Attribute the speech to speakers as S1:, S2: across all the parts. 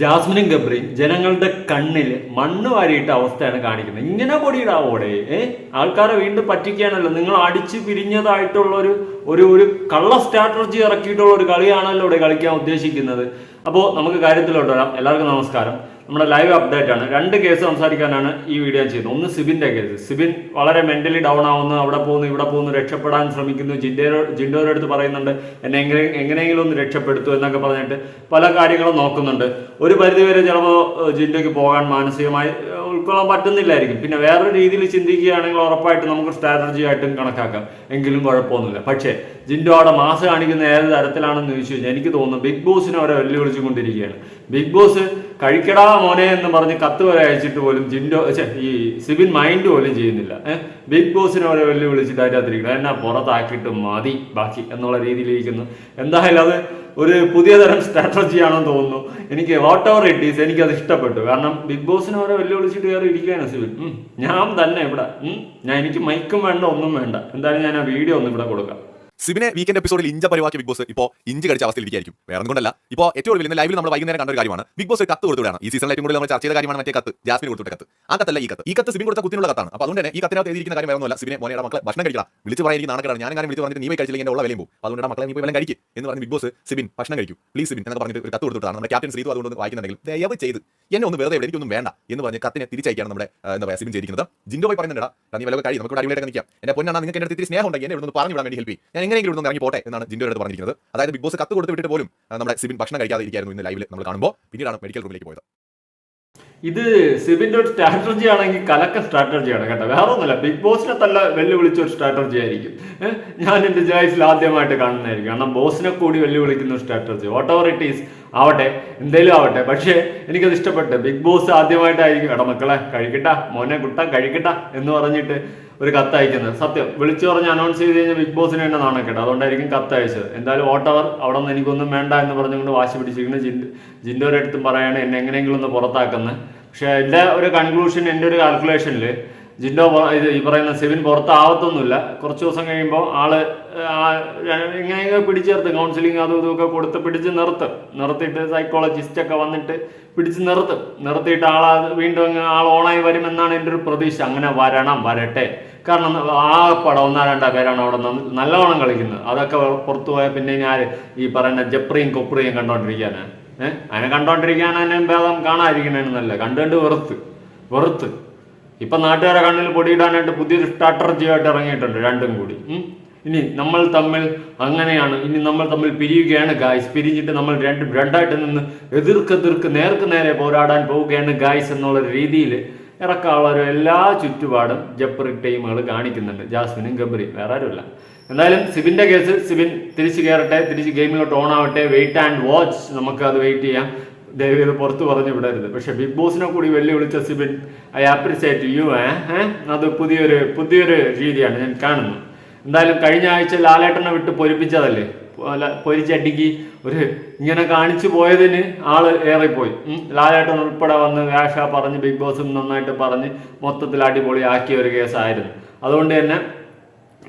S1: ജാസ്മിനും ഗബ്രിയും ജനങ്ങളുടെ കണ്ണിൽ മണ്ണ് വാരിയിട്ട അവസ്ഥയാണ് കാണിക്കുന്നത്. ഇങ്ങനെ പൊടിയിടാവോടെ ഏ? ആൾക്കാരെ വീണ്ടും പറ്റിക്കാനല്ലോ നിങ്ങൾ അടിച്ച് പിരിഞ്ഞതായിട്ടുള്ള ഒരു ഒരു ഒരു കള്ള സ്ട്രാറ്റജി ഇറക്കിയിട്ടുള്ള ഒരു കളിയാണല്ലോ ഇവിടെ കളിക്കാൻ ഉദ്ദേശിക്കുന്നത്. അപ്പോൾ നമുക്ക് കാര്യത്തിലോട്ട് വരാം. എല്ലാവർക്കും നമസ്കാരം. നമ്മുടെ ലൈവ് അപ്ഡേറ്റ് ആണ്. രണ്ട് കേസ് സംസാരിക്കാനാണ് ഈ വീഡിയോ ചെയ്യുന്നത്. ഒന്ന് സിബിന്റെ കേസ് സിബിൻ വളരെ മെന്റലി ഡൗൺ ആവുന്നു അവിടെ പോകുന്നു ഇവിടെ പോകുന്നു രക്ഷപ്പെടാൻ ശ്രമിക്കുന്നു ജിൻഡോ ജിൻഡോയുടെ അടുത്ത് പറയുന്നുണ്ട് എന്നെ എങ്ങനെ എങ്ങനെയെങ്കിലും ഒന്ന് രക്ഷപ്പെടുത്തു എന്നൊക്കെ പറഞ്ഞിട്ട് പല കാര്യങ്ങളും നോക്കുന്നുണ്ട്. ഒരു പരിധിവരെ ചിലപ്പോൾ ജിൻഡോയ്ക്ക് പോകാൻ മാനസികമായി ഉൾക്കൊള്ളാൻ പറ്റുന്നില്ലായിരിക്കും. പിന്നെ വേറൊരു രീതിയിൽ ചിന്തിക്കുകയാണെങ്കിൽ ഉറപ്പായിട്ട് നമുക്ക് സ്ട്രാറ്റജി ആയിട്ടും കണക്കാക്കാം. എങ്കിലും കുഴപ്പമൊന്നുമില്ല. പക്ഷേ ജിൻഡോ അവിടെ മാസ് കാണിക്കുന്ന ഏത് തരത്തിലാണെന്ന് ചോദിച്ചു കഴിഞ്ഞാൽ എനിക്ക് തോന്നുന്നു ബിഗ് ബോസിനെ അവരെ വെല്ലുവിളിച്ചുകൊണ്ടിരിക്കുകയാണ്. ബിഗ് ബോസ് കഴിക്കടാ മോനെ എന്ന് പറഞ്ഞ് കത്ത് വരെ അയച്ചിട്ട് പോലും ജിൻഡോ ഈ സിബിൻ മൈൻഡ് പോലും ചെയ്യുന്നില്ല. ബിഗ് ബോസിനെ അവരെ വെല്ലുവിളിച്ചിട്ട് അതിനകത്തിരിക്കണം എന്നാ പുറത്താക്കിയിട്ട് മതി ബാക്കി എന്നുള്ള രീതിയിലിരിക്കുന്നു. എന്തായാലും അത് ഒരു പുതിയ തരം സ്ട്രാറ്റജി ആണെന്ന് തോന്നുന്നു. എനിക്ക് വാട്ട് എവർ ഇറ്റ് ഈസ് എനിക്കത് ഇഷ്ടപ്പെട്ടു. കാരണം ബിഗ് ബോസിനെ വരെ വെല്ലുവിളിച്ചിട്ട് കയറി ഇരിക്കുകയാണ് സിബിൻ. ഞാൻ തന്നെ ഇവിടെ ഞാൻ എനിക്ക് മൈക്കും വേണ്ട ഒന്നും വേണ്ട. എന്തായാലും ഞാൻ ആ വീഡിയോ ഒന്ന് ഇവിടെ കൊടുക്കാം.
S2: സിബിനെ വീക്കെൻഡ് എപ്പിസോഡിൽ ഇഞ്ച പരിവാക്കിയ ബിഗ് ബോസ് ഇപ്പോൾ ഇഞ്ച് കടിച്ച അവസ്ഥയിൽ ഇരിക്കും വേറെ കൊണ്ടല്ല. ഇപ്പോൾ ഏറ്റവും വലിയ ലൈവിൽ നമ്മൾ വൈകുന്നേരം കണ്ട ഒരു കാര്യമാണ്. ബിഗ് ബോസ് കത്ത് കൊടുത്തുവിടാണ് ഈ സീസണിൽ ഏറ്റവും കൂടുതൽ നമ്മൾ ചർച്ച ചെയ്ത കാര്യമാണ് മറ്റേ കത്ത്. ജാസ്മിൻ കൊടുത്തിട്ട് കത്ത്. ആ കത്തല്ല ഈ കത്ത്. ഈ കത്ത് സിബിൻ കൊടുത്ത കുത്തിനുള്ള കത്താണ്. അപ്പോൾ അതുകൊണ്ട് തന്നെ ഈ കത്തിനകത്ത് എഴുതിയിരിക്കുന്ന കാര്യം വേറെ ഒന്നുമല്ല സിബിനെ മോനെ മക്കളെ ഭക്ഷണം കഴിക്കണം വിളിച്ച് പറയാൻ എനിക്ക് നാണക്കേടാണ് ഞാൻ അങ്ങനെ വിളിച്ച് പറഞ്ഞിട്ട് നീ പോയി കഴിച്ചില്ലെങ്കിൽ ഉള്ള വിലയും പോകും. അതുകൊണ്ട് മക്കളെ നീ പോയി കഴിക്കും എന്ന് പറഞ്ഞ് ബിഗ് ബോസ് സിബിൻ ഭക്ഷണം കഴിക്കും. പ്ലീസ് സിബിൻ എന്നൊക്കെ പറഞ്ഞിട്ട് ഒരു കത്ത് കൊടുത്തിട്ടാണ് നമ്മുടെ ക്യാപ്റ്റൻ ശ്രീതു അതുകൊണ്ട് വായിക്കുന്നുണ്ടെങ്കിൽ ദയവ് ചെയ്ത് എന്നെ ഒന്ന് വെറുതെ എനിക്കൊന്നും വേണ്ട എന്ന് പറഞ്ഞ് കത്തിനെ തിരിച്ചയക്കാണ് നമ്മുടെ എന്താ പറയുക സിബിൻ ചെയ്തിരിക്കുന്നത്. ജിൻഡോ പോയി പറയുന്നുണ്ടാ നീ വില കഴിയും നമുക്ക് അടിപൊളിയായിട്ട് നിൽക്കാം. എന്റെ പൊന്നാണ് നിങ്ങൾക്ക് എന്റെ സ്നേഹം ഉണ്ടെങ്കിൽ എന്നെ ഇവിടെ പറഞ്ഞു വിടാൻ വേണ്ടി ഹെൽപ്പ് ചെയ്യും. എങ്ങനെയെങ്കിലും ഇവിടെ ഇറങ്ങി പോട്ടെ എന്നാണ് ജിൻഡോ അടുത്ത് പറഞ്ഞിരിക്കുന്നത്. അതായത് ബിഗ് ബോസ് കത്ത് കൊടുത്ത് വിട്ടിട്ട് പോലും നമ്മുടെ സിബിൻ ഭക്ഷണം കഴിക്കാതെ ഇരിക്കായിരുന്നു ഇന്ന് ലൈവിൽ നമ്മൾ കാണുമ്പോൾ. പിന്നീടാണ് മെഡിക്കൽ റൂമിലേക്ക് പോയത്.
S1: ഇത് സിബിന്റെ ഒരു സ്ട്രാറ്റജി ആണെങ്കിൽ കലക്ക സ്ട്രാറ്റജിയാണ് കേട്ടോ. വേറെ ഒന്നുമില്ല ബിഗ് ബോസിനെ തല്ല വെല്ലുവിളിച്ച ഒരു സ്ട്രാറ്റജി ആയിരിക്കും. ഞാൻ എന്റെ ലൈഫിൽ ആദ്യമായിട്ട് കാണുന്നതായിരിക്കും. കാരണം ബോസിനെ കൂടി വെല്ലുവിളിക്കുന്ന strategy whatever it is ആവട്ടെ എന്തേലും ആവട്ടെ. പക്ഷേ എനിക്കത് ഇഷ്ടപ്പെട്ടു. ബിഗ് ബോസ് ആദ്യമായിട്ടായിരിക്കും. എടാ മക്കളെ കഴിക്കട്ട. മോനെ കുട്ട കഴിക്കട്ട എന്ന് പറഞ്ഞിട്ട് ഒരു കത്ത് അയക്കുന്നത്. സത്യം. വിളിച്ചു പറഞ്ഞ് അനൗൺസ് ചെയ്ത് കഴിഞ്ഞാൽ ബിഗ് ബോസിന് തന്നെ നാണക്കേട്ടോ അതുകൊണ്ടായിരിക്കും കത്ത് അയച്ചത്. എന്തായാലും ഓട്ടവർ അവിടെ നിന്ന് എനിക്കൊന്നും വേണ്ട എന്ന് പറഞ്ഞുകൊണ്ട് വാശി പിടിച്ചിരിക്കുന്ന ജിൻഡോ ജിൻഡോയുടെ അടുത്തും പറയാണ് എന്നെ എങ്ങനെയെങ്കിലും ഒന്ന് പുറത്താക്കുന്നത് പക്ഷേ എന്റെ ഒരു കൺക്ലൂഷൻ എന്റെ ഒരു കാൽക്കുലേഷനിൽ ജിൻഡോ ഇത് ഈ പറയുന്ന സെവിൻ പുറത്താവത്തൊന്നുമില്ല. കുറച്ച് ദിവസം കഴിയുമ്പോൾ ആൾ എങ്ങനെയൊക്കെ പിടിച്ചേർത്ത് കൗൺസിലിംഗ് അതും ഇതുമൊക്കെ കൊടുത്ത് പിടിച്ച് നിർത്തും. നിർത്തിയിട്ട് സൈക്കോളജിസ്റ്റ് ഒക്കെ വന്നിട്ട് പിടിച്ച് നിർത്തും. നിർത്തിയിട്ട് ആൾ വീണ്ടും ആൾ ഓണായി വരുമെന്നാണ് എന്റെ ഒരു പ്രതീക്ഷ. അങ്ങനെ വരണം വരട്ടെ. കാരണം ആ പടം ഒന്നാ രണ്ടാ പേരാണ് അവിടെ നല്ലവണ്ണം കളിക്കുന്നത്. അതൊക്കെ പുറത്തു പോയാൽ പിന്നെ ഞാൻ ഈ പറയുന്ന ജപ്രിയും കൊപ്രിയും കണ്ടോണ്ടിരിക്കാനാണ് ഏഹ് അതിനെ കണ്ടോണ്ടിരിക്കാൻ അതിനെ ഭേദം കാണാതിരിക്കണേന്ന് നല്ല. കണ്ടുകൊണ്ട് വെറുത്ത്. വെറുത്ത്. ഇപ്പൊ നാട്ടുകാരെ കണ്ണിൽ പൊടിയിടാനായിട്ട് പുതിയൊരു സ്ട്രാറ്റർജിയായിട്ട് ഇറങ്ങിയിട്ടുണ്ട് രണ്ടും കൂടി. ഇനി നമ്മൾ തമ്മിൽ അങ്ങനെയാണ്. ഇനി നമ്മൾ തമ്മിൽ പിരിയുകയാണ് ഗായ്സ് പിരിഞ്ഞിട്ട് നമ്മൾ രണ്ട് രണ്ടായിട്ട് നിന്ന് എതിർക്ക് എതിർക്ക് നേർക്ക് നേരെ പോരാടാൻ പോവുകയാണ് ഗായ്സ് എന്നുള്ള രീതിയിൽ ഇറക്കാനുള്ള എല്ലാ ചുറ്റുപാടും ജപ്പറി ടീമുകൾ കാണിക്കുന്നുണ്ട്. ജാസ്മിനും ഗബ്രിയും. വേറെ ആരുമില്ല. എന്തായാലും സിബിന്റെ കേസ് സിബിൻ തിരിച്ചു കയറട്ടെ തിരിച്ച് ഗെയിമിലോട്ട് ഓൺ ആവട്ടെ. വെയിറ്റ് ആൻഡ് വാച്ച് നമുക്ക് അത് വെയിറ്റ് ചെയ്യാം. ദയവ് ഇത് പുറത്ത് പറഞ്ഞു വിടരുത്. പക്ഷെ ബിഗ് ബോസിനെ കൂടി വെല്ലുവിളിച്ച സിബിൻ ഐ അപ്രിസിയേറ്റ് യു ഏ? അത് പുതിയൊരു പുതിയൊരു രീതിയാണ് ഞാൻ കാണുന്നു എന്തായാലും കഴിഞ്ഞ ആഴ്ച ലാലേട്ടനെ വിട്ട് പൊരിപ്പിച്ചതല്ലേ? പൊരിച്ചടിക്ക് ഒരു ഇങ്ങനെ കാണിച്ചു പോയതിന് ആൾ ഏറിപ്പോയി. പോയി ലാലേട്ടൻ ഉൾപ്പെടെ വന്ന് വേഷ പറഞ്ഞ് ബിഗ് ബോസും നന്നായിട്ട് പറഞ്ഞ് മൊത്തത്തിൽ അടിപൊളി ആക്കിയ ഒരു കേസായിരുന്നു. അതുകൊണ്ട് തന്നെ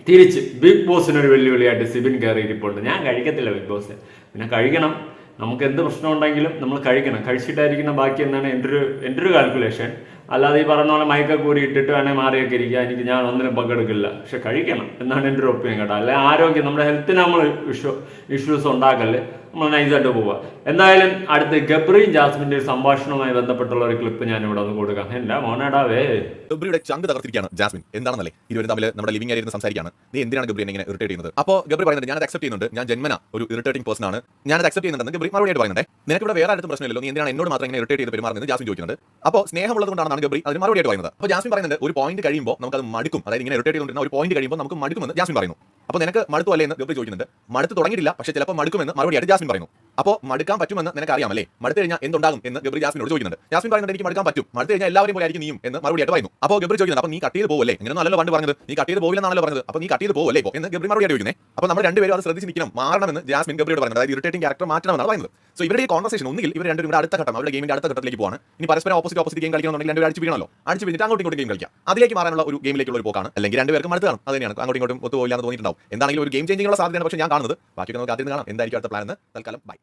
S1: തിരിച്ച് ബിഗ് ബോസിനൊരു വെല്ലുവിളിയായിട്ട് സിബിൻ കയറിയിട്ടിപ്പോണ്ട് ഞാൻ കഴിക്കത്തില്ല ബിഗ് ബോസ്. പിന്നെ കഴിക്കണം. നമുക്ക് എന്ത് പ്രശ്നം ഉണ്ടെങ്കിലും നമ്മൾ കഴിക്കണം. കഴിച്ചിട്ടായിരിക്കണം ബാക്കി എന്നാണ് എന്റെ ഒരു എന്റെ ഒരു കാൽക്കുലേഷൻ അല്ലാതെ ഈ മയക്ക കൂടി ഇട്ടിട്ട് വേണേൽ മാറിയൊക്കെ ഇരിക്കുക. എനിക്ക് ഞാൻ ഒന്നിനും പങ്കെടുക്കില്ല. പക്ഷെ കഴിക്കണം. എന്നാണ് എന്റെ ഒരു ഒപ്പീനിയൻ കേട്ടോ. അല്ലെ ആരോഗ്യം നമ്മുടെ ഹെൽത്തിന് നമ്മൾ ഇഷ്യൂ ഇഷ്യൂസ് ഉണ്ടാക്കല്ലേ നമ്മൾ നൈസായിട്ട് പോവുക എന്തായാലും അടുത്ത് ഗബ്രിയും ജാസ്മിന്റെ ഒരു സംഭാഷണവുമായി ബന്ധപ്പെട്ടുള്ള ഒരു ക്ലിപ്പ് ഞാൻ ഇവിടെ ഒന്ന് കൊടുക്കാം. അല്ല മോനടാവേ
S2: ഗബ്രിയുടെ ചങ്ക് തകർത്തിരിക്കുകയാണ് ജാസ്മിൻ. എന്താണെന്നല്ലേ? ഇരുവരും തമ്മിൽ നമ്മുടെ ലിവിംഗ് ആയിരുന്നു സംസാരിക്കുകയാണ്. നീ എന്തിനാണ് ഗബ്രി ഇങ്ങനെ ഇറിറ്റേറ്റ് ചെയ്യുന്നത്? അപ്പോൾ ഗബ്രി പറയുന്നത് ഞാൻ അക്സെപ്റ്റ് ചെയ്യുന്നുണ്ട്. ഞാൻ ജന്മന. ഒരു ഇറിറ്റേറ്റിംഗ് പേഴ്സൺ ആണ്. ഞാൻ അത് അക്സെപ്റ്റ് ചെയ്യുന്നുണ്ടെന്ന് ഗബ്രി മറുപടിയായിട്ട് പറയുന്നുണ്ട്. നിനക്ക് ഇവിടെ വേറെ ആരും പ്രശ്നമില്ലല്ലോ. നീ എന്തിനാണ് എന്നോട് മാത്രം ഇങ്ങനെ ഇറിറ്റേറ്റ് ചെയ്ത് പെരുമാറുന്നത് ജാസ്മിൻ ചോദിക്കുന്നുണ്ട്. അപ്പോൾ സ്നേഹമുള്ളത് കൊണ്ടാണ് ഗബ്രി അതിന് മറുപടിയായിട്ട് പറയുന്നത്. അപ്പോൾ ജാസ്മിൻ പറയുന്നത് ഒരു പോയിന്റ് കഴിയുമ്പോൾ നമുക്ക് അത് മടുക്കും. അതായത് ഇങ്ങനെ ഇറിറ്റേറ്റ് ചെയ്തുകൊണ്ടിരുന്ന ഒരു പോയിന്റ് കഴിയുമ്പോൾ നമുക്ക് മടുക്കുമെന്ന് ജാസ്മിൻ പറയുന്നു. അപ്പോൾ നിനക്ക് മടുത്തു അല്ലേ എന്ന് ഗബ്രി ചോദിക്കുന്നുണ്ട്. മടുത്ത് തുടങ്ങിയിട്ടില്ല പക്ഷേ ചിലപ്പോൾ മടുക്കുമെന്ന് മറുപടിയായിട്ട് ജാസ്മിൻ പറയുന്നു. അപ്പോൾ മടുക്കാൻ പറ്റുമെന്ന് നിനക്ക് അറിയാമല്ലേ മടുത്തു കഴിഞ്ഞാൽ എന്തുണ്ടാകും എന്ന് ഗബ്രി ജാസ്മിനോട് ചോദിക്കുന്നുണ്ട്. ജാസ്മിൻ പറയുന്നത് എനിക്ക് മടുക്കാൻ പറ്റും. മടുത്തു കഴിഞ്ഞാൽ എല്ലാവരും പോലെ ആയിരിക്കും നീയും എന്ന് മറുപടിയായിട്ട് പറയുന്നു. അപ്പോൾ ഗബ്രി ചോദിക്കുന്നത് അപ്പോൾ നീ കട്ട് ചെയ്ത് പോവല്ലേ? ഇങ്ങനെ നല്ലല്ലോ പണ്ട് പറഞ്ഞത്. നീ കട്ട് ചെയ്ത് പോവില്ലെന്നാണല്ലോ പറഞ്ഞത്. അപ്പോൾ നീ കട്ട് ചെയ്ത് ഇപ്പോൾ എന്ന് ഗബ്രി മറുപടിയായിട്ട് ചോദിക്കുന്നത് അപ്പോൾ നമ്മൾ രണ്ടുപേരും അത് ശ്രദ്ധിച്ച് നിൽക്കണം. മാറണമെന്ന് ജാസ്മിൻ ഗബ്രിയോട് പറയുന്നത് അതായത് ഇറിറ്റേറ്റിംഗ് ക്യാരക്ടർ മാറ്റണമെന്നാണ് പറയുന്നത്. സോ ഇവരുടെ ഈ കോൺവർസേഷൻ ഒന്നുകിൽ ഇവർ രണ്ടുപേരും ഇവിടെ അടുത്ത ഘട്ടം അവരുടെ ഗെയിമിന്റെ അടുത്ത ഘട്ടത്തിലേക്ക് പോവാണ്. ഇനി പരസ്പരം ഓപ്പോസിറ്റ് ഓപ്പോസിറ്റ് ഗെയിം കളിക്കണമെന്നുണ്ടെങ്കിൽ രണ്ടുപേരും അടിച്ച് വീണല്ലോ അടിച്ച് വീണിട്ട് അങ്ങോട്ടും ഇങ്ങോട്ടും ഗെയിം കളിക്കാം. അതിലേക്ക് മാറാനുള്ള ഒരു ഗെയിമിലേക്കുള്ള ഒരു പോക്കാണ്. അല്ലെങ്കിൽ രണ്ടുപേർക്കും അടുത്ത് കാണും അങ്ങോട്ടും ഇങ്ങോട്ടും ഒത്തുപോയില്ല എന്ന് തോന്നിയിട്ടുണ്ടാവും എന്താണെങ്കിലും ഒരു ഗെയിം ചേഞ്ചിങ്ങുള്ള സാധ്യതയാണ് പക്ഷേ ഞാൻ കാണുന്നത്. ബാക്കിയൊക്കെ നമുക്ക് അതിന് കാണാം. എന്തായിരിക്കും അടുത്ത പ്ലാൻ എന്ന്. തൽക്കാലം ബൈ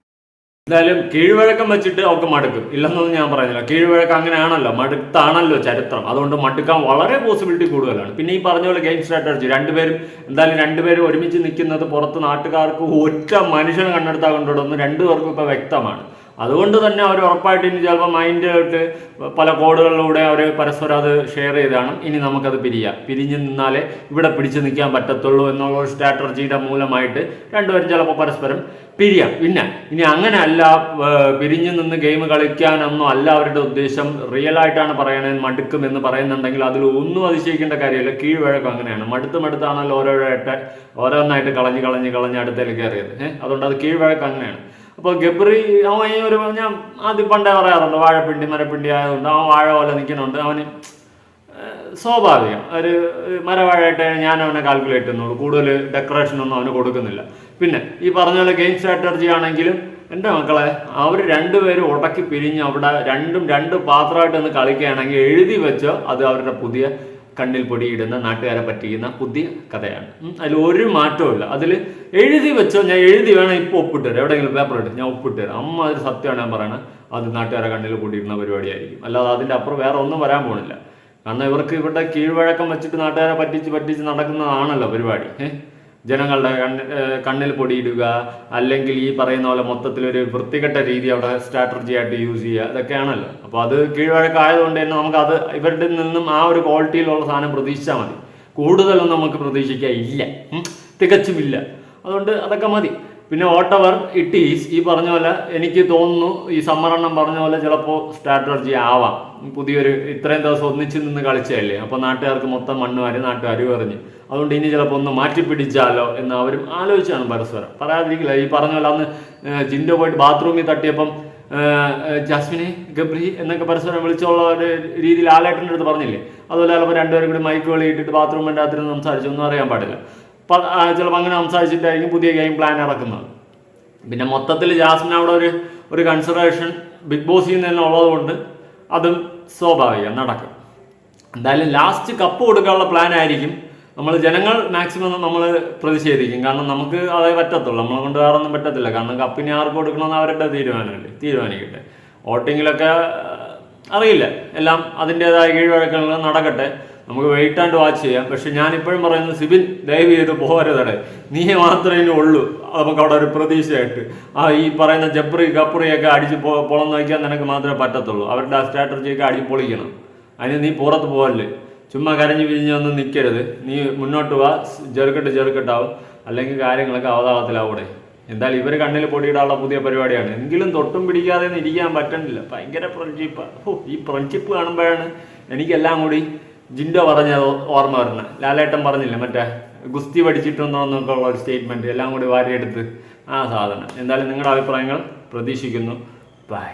S1: എന്തായാലും കീഴ്വഴക്കം വെച്ചിട്ട് അവർക്ക് മടുക്കും. ഇല്ലെന്നൊന്നും ഞാൻ പറയുന്നില്ല. കീഴ്വഴക്കം അങ്ങനെയാണല്ലോ. മടുത്താണല്ലോ ചരിത്രം. അതുകൊണ്ട് മടുക്കാൻ വളരെ പോസിബിലിറ്റി കൂടുതലാണ്. പിന്നെ ഈ പറഞ്ഞ പോലെ ഗെയിം സ്ട്രാറ്റജി രണ്ടുപേരും എന്തായാലും രണ്ടുപേരും ഒരുമിച്ച് നിൽക്കുന്നത് പുറത്ത് നാട്ടുകാർക്ക് ഒറ്റ മനുഷ്യനെ കണ്ടെടുത്താൽ കൊണ്ടുവിടുന്നു രണ്ടുപേർക്കും ഇപ്പോൾ വ്യക്തമാണ്. അതുകൊണ്ട് തന്നെ അവർ ഉറപ്പായിട്ട് ഇനി ചിലപ്പോൾ മൈൻഡിലോട്ട് പല കോഡുകളിലൂടെ അവർ പരസ്പരം അത് ഷെയർ ചെയ്താണ്. ഇനി നമുക്കത് പിരിയാം. പിരിഞ്ഞ് നിന്നാലേ ഇവിടെ പിടിച്ചു നിൽക്കാൻ പറ്റത്തുള്ളൂ എന്നുള്ള സ്ട്രാറ്റർജിയുടെ മൂലമായിട്ട് രണ്ടുപേരും ചിലപ്പോൾ പരസ്പരം പിരിയാം. പിന്നെ ഇനി അങ്ങനെ അല്ല പിരിഞ്ഞു നിന്ന് ഗെയിം കളിക്കാനൊന്നും അല്ല അവരുടെ ഉദ്ദേശം. റിയൽ ആയിട്ടാണ് പറയണത് മടുക്കും എന്ന് പറയുന്നുണ്ടെങ്കിൽ അതിൽ ഒന്നും അതിശയിക്കേണ്ട കാര്യമില്ല. കീഴ്വഴക്കം അങ്ങനെയാണ്. മടുത്ത് മടുത്താണല്ലോ ഓരോരായിട്ട് ഓരോന്നായിട്ട് കളഞ്ഞ് കളഞ്ഞ് കളഞ്ഞ് അടുത്തേക്ക് കയറിയത്. ഏഹ് അതുകൊണ്ട് അത് കീഴ്വഴക്കം അങ്ങനെയാണ്. അപ്പോൾ ഗബ്രി അവൻ ഈ ഒരു ഞാൻ ആദ്യം പണ്ടേ പറയാറുണ്ട് വാഴപ്പിണ്ടി മരപ്പിണ്ടി ആയതുകൊണ്ട് അവൻ വാഴ പോലെ നിൽക്കുന്നുണ്ട്. അവന് സ്വാഭാവികം. ഒരു മരവാഴയായിട്ട് ഞാൻ അവനെ കാൽക്കുലേറ്റ് ചെയ്യുന്നുള്ളൂ. കൂടുതൽ ഡെക്കറേഷൻ ഒന്നും അവന് കൊടുക്കുന്നില്ല. പിന്നെ ഈ പറഞ്ഞ പോലെ ഗെയിം സ്ട്രാറ്റജി ആണെങ്കിലും എന്റെ മക്കളെ അവർ രണ്ടുപേരും ഉടക്കി പിരിഞ്ഞ് അവിടെ രണ്ടും രണ്ട് പാത്രമായിട്ട് ഒന്ന് കളിക്കുകയാണെങ്കിൽ എഴുതി വെച്ചോ അത് അവരുടെ പുതിയ കണ്ണിൽ പൊടിയിടുന്ന നാട്ടുകാരെ പറ്റിക്കുന്ന പുതിയ കഥയാണ്. അതിൽ ഒരു മാറ്റവും ഇല്ല അതിൽ എഴുതി വെച്ചോ ഞാൻ എഴുതി വേണം ഇപ്പോൾ ഒപ്പിട്ട് തരാം. എവിടെയെങ്കിലും പേപ്പർ ഇട്ട് ഞാൻ ഒപ്പിട്ട് തരാം. അമ്മ അതിൽ സത്യമാണ് ഞാൻ പറയണത് അത് നാട്ടുകാരെ കണ്ണിൽ കൂടിയിരുന്ന പരിപാടിയായിരിക്കും. അല്ലാതെ അതിന്റെ അപ്പുറം വേറെ ഒന്നും വരാൻ പോണില്ല. കാരണം ഇവർക്ക് ഇവരുടെ കീഴ്വഴക്കം വെച്ചിട്ട് നാട്ടുകാരെ പറ്റിച്ച് പറ്റിച്ച് നടക്കുന്നതാണല്ലോ പരിപാടി. ഏഹ് ജനങ്ങളുടെ കണ്ണ് കണ്ണിൽ പൊടിയിടുക അല്ലെങ്കിൽ ഈ പറയുന്ന പോലെ മൊത്തത്തിൽ ഒരു വൃത്തികെട്ട രീതി അവിടെ സ്ട്രാറ്റജി ആയിട്ട് യൂസ് ചെയ്യുക ഇതൊക്കെയാണല്ലോ. അപ്പോൾ അത് കീഴ്വഴക്കായതുകൊണ്ട് തന്നെ നമുക്ക് അത് ഇവരുടെ നിന്നും ആ ഒരു ക്വാളിറ്റിയിലുള്ള സാധനം പ്രതീക്ഷിച്ചാൽ മതി. കൂടുതലൊന്നും നമുക്ക് പ്രതീക്ഷിക്കാൻ ഇല്ല. തികച്ചുമില്ല അതുകൊണ്ട് അതൊക്കെ മതി. പിന്നെ ഓട്ടവർ ഇറ്റ് ഈസ് ഈ പറഞ്ഞ പോലെ എനിക്ക് തോന്നുന്നു ഈ സമ്മറണ്ണം പറഞ്ഞ പോലെ ചിലപ്പോൾ സ്ട്രാറ്റജി ആവാം. പുതിയൊരു ഇത്രയും ദിവസം ഒന്നിച്ച് നിന്ന് കളിച്ചതല്ലേ? അപ്പോൾ നാട്ടുകാർക്ക് മൊത്തം മണ്ണ് വാരി നാട്ടുകാർ എറിഞ്ഞ്. അതുകൊണ്ട് ഇനി ചിലപ്പോൾ ഒന്ന് മാറ്റി പിടിച്ചാലോ എന്ന് അവരും ആലോചിച്ചാണ് പരസ്പരം. പറയാതിരിക്കില്ല. ഈ പറഞ്ഞ പോലെ അന്ന് ജിൻഡോ പോയിട്ട് ബാത്റൂമിൽ തട്ടിയപ്പം ജാസ്മിനെ ഗബ്രി എന്നൊക്കെ പരസ്പരം വിളിച്ചുള്ള ഒരു രീതിയിൽ ആലേട്ടന്റെ അടുത്ത് പറഞ്ഞില്ലേ? അതുപോലെ ചിലപ്പോൾ രണ്ടുപേരും കൂടി മൈക്ക് വെളിയിട്ടിട്ട് ബാത്റൂമിന്റെ അകത്ത് സംസാരിച്ചു. ഒന്നും അറിയാൻ പാടില്ല. ചിലപ്പോൾ അങ്ങനെ സംസാരിച്ചിട്ടായിരിക്കും പുതിയ ഗെയിം പ്ലാൻ ഇറക്കുന്നത്. പിന്നെ മൊത്തത്തിൽ ജാസ്മിൻ അവിടെ ഒരു ഒരു കൺസിഡറേഷൻ ബിഗ് ബോസിൽ നിന്ന് തന്നെ ഉള്ളതുകൊണ്ട് അതും സ്വാഭാവികം നടക്കും. എന്തായാലും ലാസ്റ്റ് കപ്പ് കൊടുക്കാനുള്ള പ്ലാൻ ആയിരിക്കും. നമ്മൾ ജനങ്ങൾ മാക്സിമം നമ്മൾ പ്രതിഷേധിക്കും. കാരണം നമുക്ക് അതേ പറ്റത്തുള്ളൂ. നമ്മളെ കൊണ്ട് വേറെ ഒന്നും പറ്റത്തില്ല. കാരണം കപ്പിന് ആർക്ക് കൊടുക്കണമെന്ന് അവരുടെ തീരുമാനമല്ലേ? തീരുമാനിക്കട്ടെ. വോട്ടിങ്ങിലൊക്കെ അറിയില്ല. എല്ലാം അതിന്റെതായ കീഴ്വഴക്കങ്ങൾ നടക്കട്ടെ. നമുക്ക് വെയിറ്റ് ആൻഡ് വാച്ച് ചെയ്യാം. പക്ഷെ ഞാൻ ഇപ്പോഴും പറയുന്നത് സിബിൻ ദയവ് ചെയ്ത് പോരതടെ. നീ മാത്രമേ ഉള്ളൂ. നമുക്ക് അവിടെ ഒരു പ്രതീക്ഷയായിട്ട്. ആ ഈ പറയുന്ന ജബ്രി കപ്രിയൊക്കെ അടിച്ച് പോ പൊളന്ന് വയ്ക്കാൻ നിനക്ക് മാത്രമേ പറ്റത്തുള്ളൂ. അവരുടെ ആ സ്ട്രാറ്റജിയൊക്കെ അടിച്ച് പൊളിക്കണം അതിന് നീ പുറത്ത് പോകല്ലേ ചുമ്മാ കരഞ്ഞു പിരിഞ്ഞൊന്നും നിൽക്കരുത് നീ മുന്നോട്ട് വാ ചെറുക്കെട്ട് ചെറുക്കെട്ടാവും അല്ലെങ്കിൽ കാര്യങ്ങളൊക്കെ അവതാളത്തിലാവൂടെ. എന്തായാലും ഇവർ കണ്ണിൽ പൊടിയിടാനുള്ള പുതിയ പരിപാടിയാണ്. എങ്കിലും തൊട്ടും പിടിക്കാതെ ഇരിക്കാൻ പറ്റണില്ല. ഭയങ്കര ഫ്രണ്ട്ഷിപ്പ്. ഓ ഈ ഫ്രണ്ട്ഷിപ്പ് കാണുമ്പോഴാണ് എനിക്കെല്ലാം കൂടി ജിൻഡോ പറഞ്ഞ ഓർമ്മ വരുന്നത് ലാലേട്ടൻ പറഞ്ഞില്ല മറ്റേ ഗുസ്തി പഠിച്ചിട്ടുണ്ടോന്നൊക്കെ ഉള്ള ഒരു സ്റ്റേറ്റ്മെന്റ് എല്ലാം കൂടി വാരിയെടുത്ത് ആ സാധനം. എന്തായാലും നിങ്ങളുടെ അഭിപ്രായങ്ങൾ പ്രതീക്ഷിക്കുന്നു. ബൈ